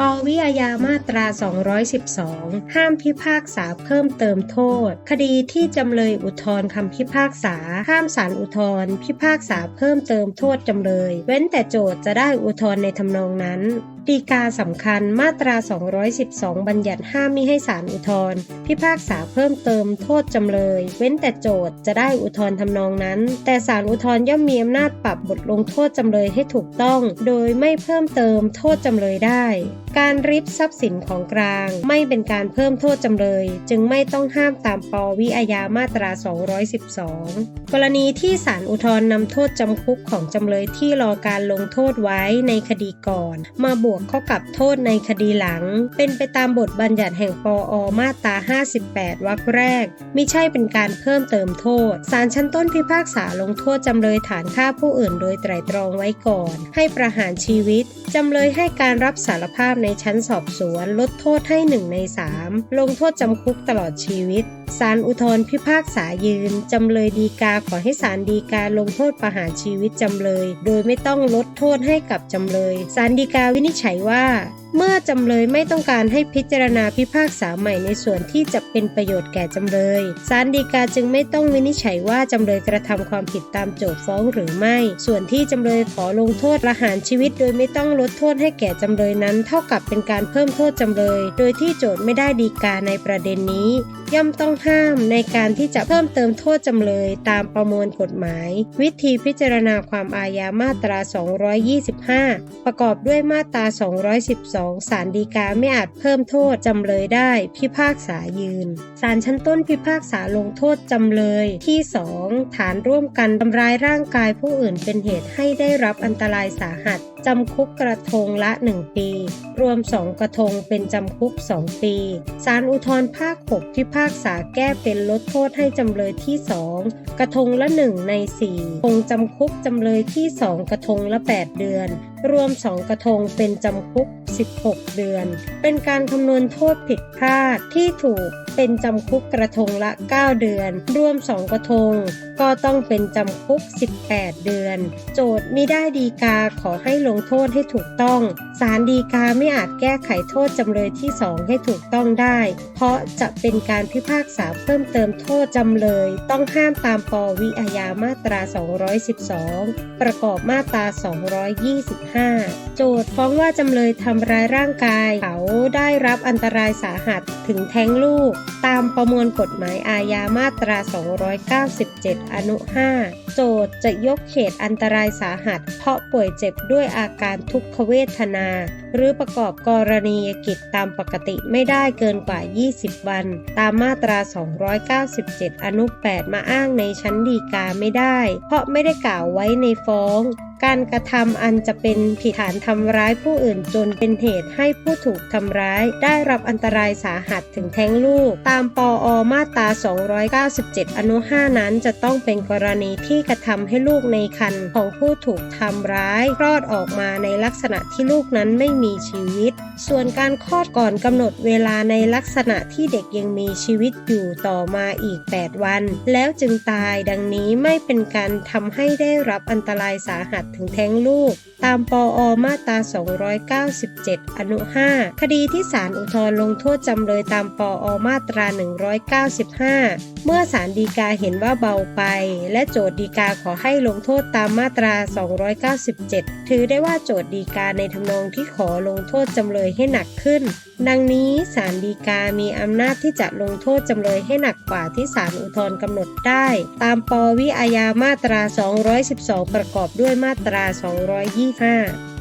ปวิอาญามาตรา 212 ห้ามพิพากษาเพิ่มเติมโทษ คดีที่จำเลยอุทธรณ์คำพิพากษา ห้ามศาลอุทธรณ์พิพากษาเพิ่มเติมโทษจำเลย เว้นแต่โจทย์จะได้อุทธรณ์ในทำนองนั้น ฎีกาสำคัญมาตรา 212 บัญญัติห้ามมิให้ศาลอุทธร์พิพากษาเพิ่มเติมโทษจำเลย เว้นแต่โจทจะได้อุทธร์ทำนองนั้น แต่ศาลอุทธร์ย่อมมีอำนาจปรับบทลงโทษจำเลยให้ถูกต้อง โดยไม่เพิ่มเติมโทษจำเลยได้ การริบทรัพย์สินของกลาง ไม่เป็นการเพิ่มโทษจำเลย จึงไม่ต้องห้ามตามปวิอาญามาตรา 212 กรณีที่ศาลอุทธรณ์นำโทษจำคุกของจำเลยที่รอการลงโทษไว้ในคดีก่อน มาบวกเข้ากับโทษในคดีหลัง เป็นไปตามบทบัญญัติแห่งปออมาตรา 58 วรรคแรก มิใช่เป็นการเพิ่มเติมโทษ ศาลชั้นต้นพิพากษาลงโทษจำเลยฐานฆ่าผู้อื่นโดยไตร่ตรองไว้ก่อน ให้ประหารชีวิต จำเลยให้การรับสารภาพในชั้นสอบสวน ลดโทษให้ 1 ใน 3 ลงโทษจำคุกตลอดชีวิตศาลอุทธรพิพากษายืน จำเลยดีกาขอให้ศาลดีกาลงโทษประหารชีวิตจำเลย โดยไม่ต้องลดโทษให้กับจำเลยศาลดีกาวินิจฉัยว่า เมื่อจำเลยไม่ต้องการให้พิจารณาพิพากษาใหม่ในส่วนที่จะเป็นประโยชน์แก่จำเลยศาลฎีกาจึงไม่ต้องวินิจฉัยว่าจำเลยกระทำความผิดตามโจทก์ฟ้องหรือไม่ ส่วนที่จำเลยขอลงโทษประหารชีวิต โดยไม่ต้องลดโทษให้แก่จำเลยนั้น เท่ากับเป็นการเพิ่มโทษจำเลย โดยที่โจทย์ไม่ได้ฎีกาในประเด็นนี้ ย่อมต้องห้ามในการที่จะเพิ่มเติมโทษจำเลย ตามประมวลกฎหมาย วิธีพิจารณาความอาญามาตรา 225 ประกอบด้วยมาตรา 212ศาลฎีกาไม่อาจเพิ่มโทษจำเลยได้ พิพากษายืน ศาลชั้นต้นพิพากษาลงโทษจำเลยที่ 2 ฐานร่วมกันทำร้ายร่างกายผู้อื่นเป็นเหตุให้ได้รับอันตรายสาหัสจำคุกกระทงละ 1 ปี รวม 2 กระทงเป็นจำคุก 2 ปีศาลอุทธรภาค 6 พิพากษาแก้เป็นลดโทษให้จำเลยที่ 2 กระทงละ 1 ใน 4 คงจำคุกจำเลยที่ 2 กระทงละ 8 เดือน รวม 2 กระทงเป็นจำคุก 16 เดือน เป็นการคำนวณโทษผิดพลาดที่ถูกเป็นจำคุกกระทงละ 9 เดือน รวม 2 กระทง ก็ต้องเป็นจำคุก 18 เดือน โจทย์มิได้ดีกาขอให้ลงโทษให้ถูกต้อง ศาลดีกาไม่อาจแก้ไขโทษจำเลยที่ 2 ให้ถูกต้องได้ เพราะจะเป็นการพิพากษาเพิ่มเติมโทษจำเลย ต้องห้ามตามปวิอาญามาตรา 212 ประกอบมาตรา 225 โจทย์ฟ้องว่าจำเลยทำร้ายร่างกาย เขาได้รับอันตรายสาหัสถึงแท้งลูก ตามประมวลกฎหมายอาญามาตรา 297 อนุ 5 โจทย์จะยกเขตอันตรายสาหัส เพราะป่วยเจ็บด้วยอาการทุกขเวทนา หรือประกอบกรณียกิจตามปกติไม่ได้เกินกว่า 20 วัน ตามมาตรา 297 อนุ 8 มาอ้างในชั้นฎีกาไม่ได้ เพราะไม่ได้กล่าวไว้ในฟ้องการกระทำอันจะเป็นผิดฐานทำร้ายผู้อื่นจนเป็นเหตุให้ผู้ถูกทำร้าย ได้รับอันตรายสาหัสถึงแท้งลูก ตามปออมาตรา 297 อนุ 5 นั้นจะต้องเป็นกรณีที่กระทำให้ลูกในครรภ์ของผู้ถูกทำร้ายคลอดออกมาในลักษณะที่ลูกนั้นไม่มีชีวิต ส่วนการคลอดก่อนกำหนดเวลาในลักษณะที่เด็กยังมีชีวิตอยู่ต่อมาอีก 8 วัน แล้วจึงตายดังนี้ไม่เป็นการทำให้ได้รับอันตรายสาหัสถึงแท้งลูก ตามปออมาตรา 297 อนุ 5 คดีที่ศาลอุทธรณ์ลงโทษจำเลยตามปออมาตรา 195 เมื่อศาลฎีกาเห็นว่าเบาไป และโจทย์ฎีกาขอให้ลงโทษตามมาตรา 297 ถือได้ว่าโจทย์ฎีกาในทำนองที่ขอลงโทษจำเลยให้หนักขึ้น ดังนี้ศาลฎีกามีอำนาจที่จะลงโทษจำเลยให้หนักกว่าที่ศาลอุทธรณ์กำหนดได้ ตามปวิอาญามาตรา 212 ประกอบด้วยมาตรา 225